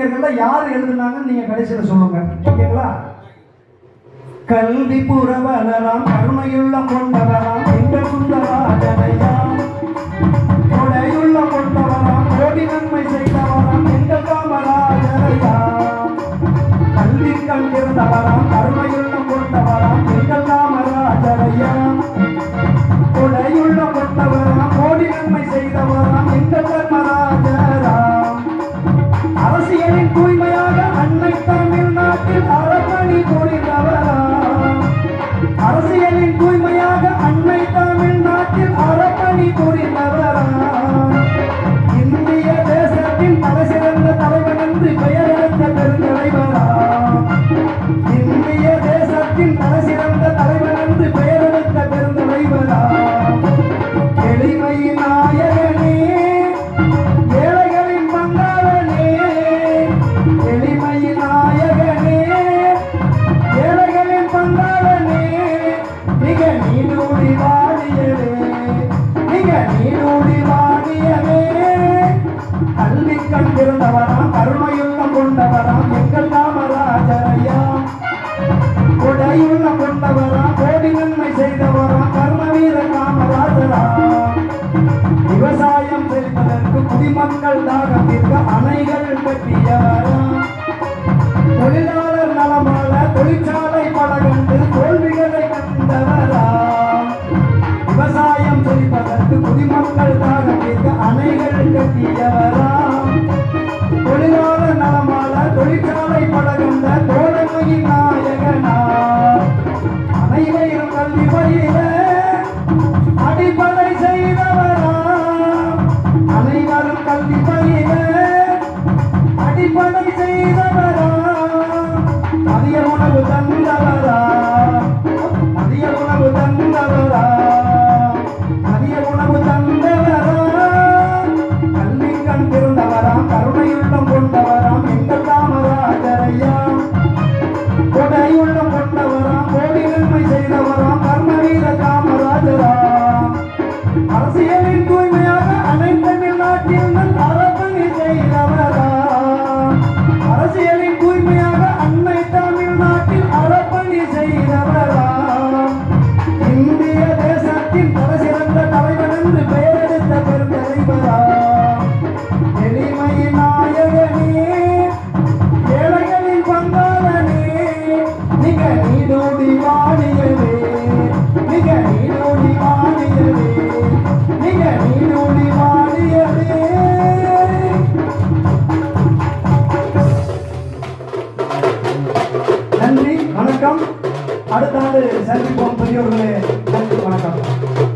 கவிஞர்கள் யார் எழுதுனாங்கன்னு நீங்க கடைசியில சொல்லுங்க. ஓகேங்களா? கல்வி புறவலராம் கருணையுள்ள கொண்டவராம் எங்கள் சுந்தராஜனையாம் கொடையுள்ள கொண்டவராம் கோடி நன்மை செய்தவராம் எங்கள் காமராஜனையாம். கல்வி கண்டிருந்தவராம் கருணையுள்ள கொண்டவராம் மிக நீடூடி வாழியவே கல்வி கண்டிருந்தவராம் கருணையுள்ளம் கொண்டவராம் எங்கள் காமராஜரையாம் கொடையுள்ள கொண்டவராம் கோடி நன்மை செய்தவராம் கர்மவீர காமராஜராம் விவசாயம் செய்வதற்கு குடிமக்கள் தாகத்திற்கு அணைகள் கட்டியவராம் தொழிலாளர் நலமால தொழிற்சாலை மக்கள் குடிமக்கள் தாகத்திற்கு அணைகள் கட்டியவராம். தொழிலாளர் நலமால தொழிற்சாலை பல தோழமையின் நாயகனா அனைவரும் கல்வி பயில அடிப்படை செய்தவராம். அனைவரும் கல்வி பயில அடிப்படை செய்தவராம். அதிக உணவு தந்தார் வணக்கம். அடுத்த ஆண்டு சந்திப்போம் பெரியவர்களே நன்றி வணக்கம்.